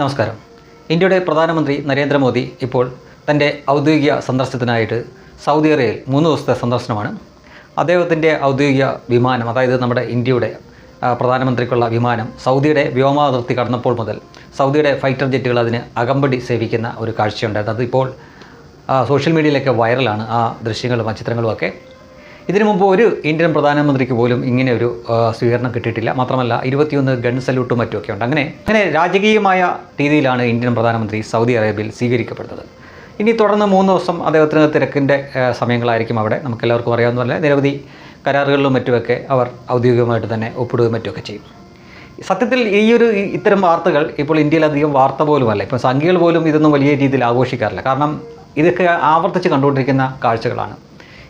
നമസ്കാരം. ഇന്ത്യയുടെ പ്രധാനമന്ത്രി നരേന്ദ്രമോദി ഇപ്പോൾ തന്റെ ഔദ്യോഗിക സന്ദർശനത്തിനായിട്ട് സൗദി അറേബ്യയിൽ മൂന്ന് ദിവസത്തെ സന്ദർശനമാണ്. അദ്ദേഹത്തിന്റെ ഔദ്യോഗിക വിമാനം അതായത് നമ്മുടെ ഇന്ത്യയുടെ പ്രധാനമന്ത്രിക്കുള്ള വിമാനം സൗദിയുടെ വ്യോമാതിർത്തി കടന്നപ്പോൾ മുതൽ സൗദിയുടെ ഫൈറ്റർ ജെറ്റുകൾ അതിന് അകമ്പടി സേവിക്കുന്ന ഒരു കാഴ്ചയുണ്ടായിരുന്നു. അതിപ്പോൾ സോഷ്യൽ മീഡിയയിലൊക്കെ വൈറലാണ് ആ ദൃശ്യങ്ങളും ആ ചിത്രങ്ങളും ഒക്കെ ഇതിനു മുമ്പ് ഒരു ഇന്ത്യൻ പ്രധാനമന്ത്രിക്ക് പോലും ഇങ്ങനെ ഒരു സ്വീകരണം കിട്ടിയിട്ടില്ല. മാത്രമല്ല ഇരുപത്തിയൊന്ന് ഗൺ സല്യൂട്ടും മറ്റുമൊക്കെ ഉണ്ട്. അങ്ങനെ അങ്ങനെ രാജകീയമായ രീതിയിലാണ് ഇന്ത്യൻ പ്രധാനമന്ത്രി സൗദി അറേബ്യയിൽ സ്വീകരിക്കപ്പെടുന്നത് ഇനി തുടർന്ന് മൂന്ന് ദിവസം അദ്ദേഹത്തിന് തിരക്കിന്റെ സമയങ്ങളായിരിക്കും അവിടെ. നമുക്കെല്ലാവർക്കും അറിയാവുന്ന പോലെ നിരവധി കരാറുകളിലും മറ്റുമൊക്കെ അവർ ഔദ്യോഗികമായിട്ട് തന്നെ ഒപ്പിടുകയും മറ്റുമൊക്കെ ചെയ്യും. സത്യത്തിൽ ഈ ഒരു ഇത്തരം വാർത്തകൾ ഇപ്പോൾ ഇന്ത്യയിൽ അധികം വാർത്ത പോലുമല്ല. ഇപ്പോൾ സംഖ്യകൾ പോലും ഇതൊന്നും വലിയ രീതിയിൽ ആഘോഷിക്കാറില്ല. കാരണം ഇതൊക്കെ ആവർത്തിച്ച് കണ്ടുകൊണ്ടിരിക്കുന്ന കാഴ്ചകളാണ്.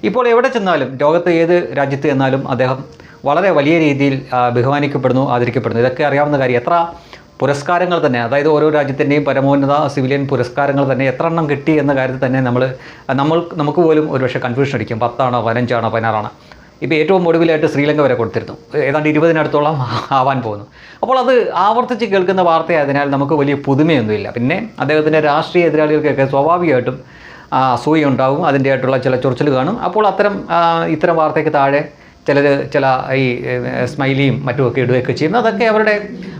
ഇപ്പോൾ എവിടെ ചെന്നാലും ലോകത്ത് ഏത് രാജ്യത്ത് ചെന്നാലും അദ്ദേഹം വളരെ വലിയ രീതിയിൽ ബഹുമാനിക്കപ്പെടുന്നു ആദരിക്കപ്പെടുന്നു. ഇതൊക്കെ അറിയാവുന്ന കാര്യം എത്ര പുരസ്കാരങ്ങൾ തന്നെ അതായത് ഓരോ രാജ്യത്തിന്റെയും പരമോന്നത സിവിലിയൻ പുരസ്കാരങ്ങൾ തന്നെ എത്ര എണ്ണം കിട്ടി എന്ന കാര്യത്തിൽ തന്നെ നമ്മൾ നമ്മൾ നമുക്ക് പോലും ഒരുപക്ഷെ കൺഫ്യൂഷൻ അടിക്കും. പത്താണോ പതിനഞ്ചാണോ പതിനാറാണോ. ഇപ്പോൾ ഏറ്റവും ഒടുവിലായിട്ട് ശ്രീലങ്ക വരെ കൊടുത്തിരുന്നു. ഏതാണ്ട് ഇരുപതിനടുത്തോളം ആവാൻ പോകുന്നു. അപ്പോൾ അത് ആവർത്തിച്ച് കേൾക്കുന്ന വാർത്തയായതിനാൽ നമുക്ക് വലിയ പുതുമയൊന്നുമില്ല. പിന്നെ അദ്ദേഹത്തിന്റെ രാഷ്ട്രീയ എതിരാളികൾക്കൊക്കെ സ്വാഭാവികമായിട്ടും അസൂയ ഉണ്ടാവും അതിന്റെതായിട്ടുള്ള ചില ചൊറിച്ചിൽ കാണും. അപ്പോൾ അത്തരം ഇത്തരം വാർത്തയ്ക്ക് താഴെ ചിലർ ചില ഈ സ്മൈലിയും മറ്റുമൊക്കെ ഇടുകയൊക്കെ ചെയ്യുന്നു. അതൊക്കെ അവരുടെ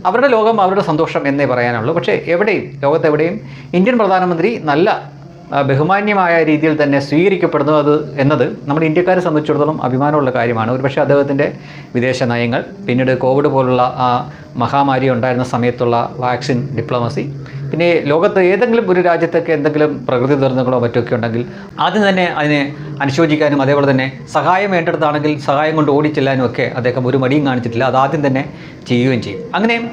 അവരുടെ ലോകം അവരുടെ സന്തോഷം എന്നേ പറയാനുള്ളൂ. പക്ഷേ എവിടെയും ലോകത്തെവിടെയും ഇന്ത്യൻ പ്രധാനമന്ത്രി നല്ല ബഹുമാന്യമായ രീതിയിൽ തന്നെ സ്വീകരിക്കപ്പെടുന്നു അത് എന്നത് നമ്മുടെ ഇന്ത്യക്കാരെ സംബന്ധിച്ചിടത്തോളം അഭിമാനമുള്ള കാര്യമാണ്. ഒരുപക്ഷെ അദ്ദേഹത്തിന്റെ വിദേശ നയങ്ങൾ പിന്നീട് കോവിഡ് പോലുള്ള ആ മഹാമാരി ഉണ്ടായിരുന്ന സമയത്തുള്ള വാക്സിൻ ഡിപ്ലോമസി പിന്നെ ലോകത്ത് ഏതെങ്കിലും ഒരു രാജ്യത്തൊക്കെ എന്തെങ്കിലും പ്രകൃതി ദുരന്തങ്ങളോ മറ്റൊക്കെ ഉണ്ടെങ്കിൽ ആദ്യം തന്നെ അതിനെ അനുശോചിക്കാനും അതേപോലെ തന്നെ സഹായം വേണ്ടിടത്താണെങ്കിൽ സഹായം കൊണ്ട് ഓടിച്ചെല്ലാനും ഒക്കെ അദ്ദേഹം ഒരു മടിയും കാണിച്ചിട്ടില്ല. അത് ആദ്യം തന്നെ ചെയ്യുകയും ചെയ്യും. അങ്ങനെ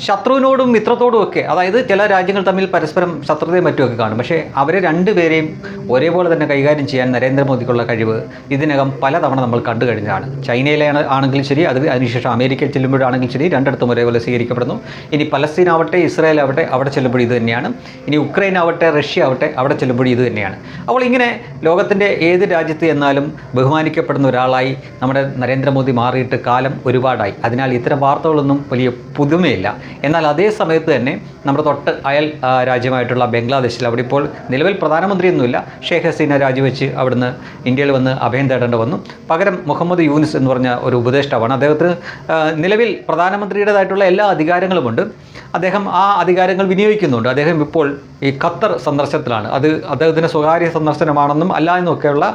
ശത്രുവിനോടും മിത്രത്തോടും ഒക്കെ അതായത് ചില രാജ്യങ്ങൾ തമ്മിൽ പരസ്പരം ശത്രുതയും മറ്റുമൊക്കെ കാണും. പക്ഷേ അവരെ രണ്ടുപേരെയും ഒരേപോലെ തന്നെ കൈകാര്യം ചെയ്യാൻ നരേന്ദ്രമോദിക്കുള്ള കഴിവ് ഇതിനകം പലതവണ നമ്മൾ കണ്ടു കഴിഞ്ഞതാണ്. ചൈനയിലെ ആണെങ്കിലും ശരി അത് അതിനുശേഷം അമേരിക്കയിൽ ചെല്ലുമ്പോഴാണെങ്കിലും ശരി രണ്ടിടത്തും ഒരേപോലെ സ്വീകരിക്കപ്പെടുന്നു. ഇനി പലസ്തീൻ ആവട്ടെ ഇസ്രായേൽ ആവട്ടെ അവിടെ ചെല്ലുമ്പോൾ ഇത് തന്നെയാണ്. ഇനി ഉക്രൈൻ ആവട്ടെ റഷ്യ ആവട്ടെ അവിടെ ചെല്ലുമ്പോൾ ഇത് തന്നെയാണ്. അപ്പോൾ ഇങ്ങനെ ലോകത്തിന്റെ ഏത് രാജ്യത്ത് എന്നാലും ബഹുമാനിക്കപ്പെടുന്ന ഒരാളായി നമ്മുടെ നരേന്ദ്രമോദി മാറിയിട്ട് കാലം ഒരുപാടായി. അതിനാൽ ഇത്തരം വാർത്തകളൊന്നും വലിയ പുതുമയില്ല. എന്നാൽ അതേ സമയത്ത് തന്നെ നമ്മുടെ തൊട്ട് അയൽ രാജ്യമായിട്ടുള്ള ബംഗ്ലാദേശിൽ അവിടെ ഇപ്പോൾ നിലവിൽ പ്രധാനമന്ത്രിയൊന്നുമില്ല. ഷേഖ് ഹസീന രാജിവെച്ച് അവിടുന്ന് ഇന്ത്യയിൽ വന്ന് അഭയം തേടേണ്ടി വന്നു. പകരം മുഹമ്മദ് യൂനിസ് എന്ന് പറഞ്ഞ ഒരു ഉപദേഷ്ടാവാണ്. അദ്ദേഹത്തിന് നിലവിൽ പ്രധാനമന്ത്രിയുടേതായിട്ടുള്ള എല്ലാ അധികാരങ്ങളുമുണ്ട്. അദ്ദേഹം ആ അധികാരങ്ങൾ വിനിയോഗിക്കുന്നുണ്ട്. അദ്ദേഹം ഇപ്പോൾ ഈ ഖത്തർ സന്ദർശനത്തിലാണ്. അത് അദ്ദേഹത്തിന്റെ സ്വകാര്യ സന്ദർശനമാണെന്നും അല്ല എന്നൊക്കെയുള്ള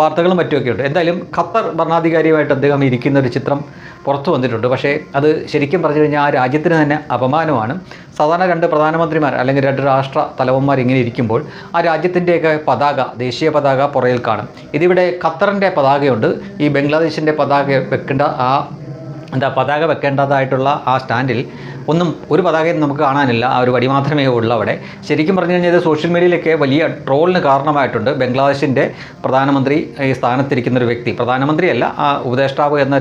വാർത്തകളും മറ്റുമൊക്കെ ഉണ്ട് എന്തായാലും ഖത്തർ ഭരണാധികാരിയുമായിട്ട് അദ്ദേഹം ഇരിക്കുന്ന ഒരു ചിത്രം പുറത്തു വന്നിട്ടുണ്ട്. പക്ഷേ അത് ശരിക്കും പറഞ്ഞു കഴിഞ്ഞാൽ ആ രാജ്യത്തിന് തന്നെ അപമാനമാണ്. സാധാരണ രണ്ട് പ്രധാനമന്ത്രിമാർ അല്ലെങ്കിൽ രണ്ട് രാഷ്ട്ര തലവന്മാർ ഇങ്ങനെ ഇരിക്കുമ്പോൾ ആ രാജ്യത്തിന്റെയൊക്കെ പതാക ദേശീയ പതാക പുറയിൽ കാണും. ഇതിവിടെ ഖത്തറിന്റെ പതാകയുണ്ട്. ഈ ബംഗ്ലാദേശിന്റെ പതാക വെക്കേണ്ട ആ എന്താ പതാക വെക്കേണ്ടതായിട്ടുള്ള ആ സ്റ്റാൻഡിൽ ഒന്നും ഒരു പതാകയും നമുക്ക് കാണാനില്ല. ആ ഒരു വടി മാത്രമേ ഉള്ളൂ അവിടെ. ശരിക്കും പറഞ്ഞു കഴിഞ്ഞാൽ സോഷ്യൽ മീഡിയയിലൊക്കെ വലിയ ട്രോളിന് കാരണമായിട്ടുണ്ട്. ബംഗ്ലാദേശിന്റെ പ്രധാനമന്ത്രി ഈ സ്ഥാനത്തിരിക്കുന്ന ഒരു വ്യക്തി. പ്രധാനമന്ത്രിയല്ല ആ ഉപദേഷ്ടാവ് എന്ന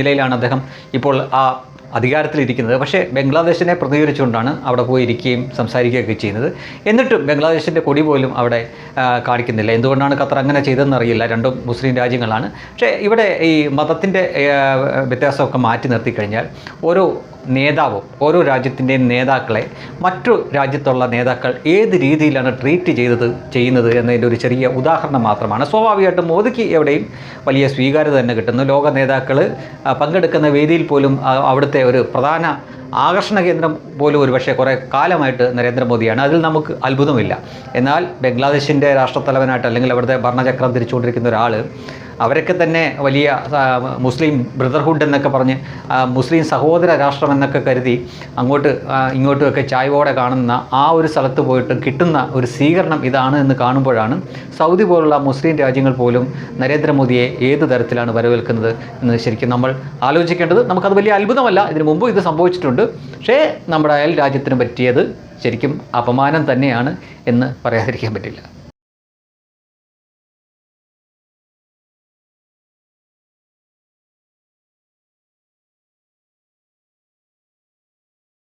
നിലയിലാണ് അദ്ദേഹം ഇപ്പോൾ ആ അധികാരത്തിലിരിക്കുന്നത്. പക്ഷേ ബംഗ്ലാദേശിനെ പ്രതികരിച്ചുകൊണ്ടാണ് അവിടെ പോയി ഇരിക്കുകയും സംസാരിക്കുകയൊക്കെ ചെയ്യുന്നത്. എന്നിട്ടും ബംഗ്ലാദേശിന്റെ കൊടി പോലും അവിടെ കാണിക്കുന്നില്ല. എന്തുകൊണ്ടാണ് ഖത്തർ അങ്ങനെ ചെയ്തതെന്ന് അറിയില്ല. രണ്ടും മുസ്ലിം രാജ്യങ്ങളാണ്. പക്ഷേ ഇവിടെ ഈ മതത്തിന്റെ വ്യത്യാസമൊക്കെ മാറ്റി നിർത്തി കഴിഞ്ഞാൽ ഓരോ നേതാവും ഓരോ രാജ്യത്തിന്റെയും നേതാക്കളെ മറ്റു രാജ്യത്തുള്ള നേതാക്കൾ ഏത് രീതിയിലാണ് ട്രീറ്റ് ചെയ്തത് ചെയ്യുന്നത് എന്നതിന്റെ ഒരു ചെറിയ ഉദാഹരണം മാത്രമാണ്. സ്വാഭാവികമായിട്ടും മോദിക്ക് എവിടെയും വലിയ സ്വീകാര്യത തന്നെ കിട്ടുന്നു. ലോക നേതാക്കൾ പങ്കെടുക്കുന്ന വേദിയിൽ പോലും അവിടുത്തെ ഒരു പ്രധാന ആകർഷണ കേന്ദ്രം പോലും ഒരുപക്ഷെ കുറേ കാലമായിട്ട് നരേന്ദ്രമോദിയാണ്. അതിൽ നമുക്ക് അത്ഭുതമില്ല. എന്നാൽ ബംഗ്ലാദേശിന്റെ രാഷ്ട്രത്തലവനായിട്ട് അല്ലെങ്കിൽ അവിടുത്തെ ഭരണചക്രം തിരിച്ചുകൊണ്ടിരിക്കുന്ന ഒരാൾ അവരൊക്കെ തന്നെ വലിയ മുസ്ലിം ബ്രദർഹുഡ് എന്നൊക്കെ പറഞ്ഞ് മുസ്ലിം സഹോദര രാഷ്ട്രം എന്നൊക്കെ കരുതി അങ്ങോട്ട് ഇങ്ങോട്ടുമൊക്കെ ചായ്വോടെ കാണുന്ന ആ ഒരു സ്ഥലത്ത് പോയിട്ട് കിട്ടുന്ന ഒരു സ്വീകരണം ഇതാണ് എന്ന് കാണുമ്പോഴാണ് സൗദി പോലുള്ള മുസ്ലിം രാജ്യങ്ങൾ പോലും നരേന്ദ്രമോദിയെ ഏത് തരത്തിലാണ് വരവേൽക്കുന്നത് എന്ന് ശരിക്കും നമ്മൾ ആലോചിക്കേണ്ടത്. നമുക്കത് വലിയ അത്ഭുതമല്ല. ഇതിനു മുമ്പ് ഇത് സംഭവിച്ചിട്ടുണ്ട്. പക്ഷേ നമ്മുടെ അയൽ രാജ്യത്തിന് പറ്റിയത് ശരിക്കും അപമാനം തന്നെയാണ് എന്ന് പറയാതിരിക്കാൻ പറ്റില്ല.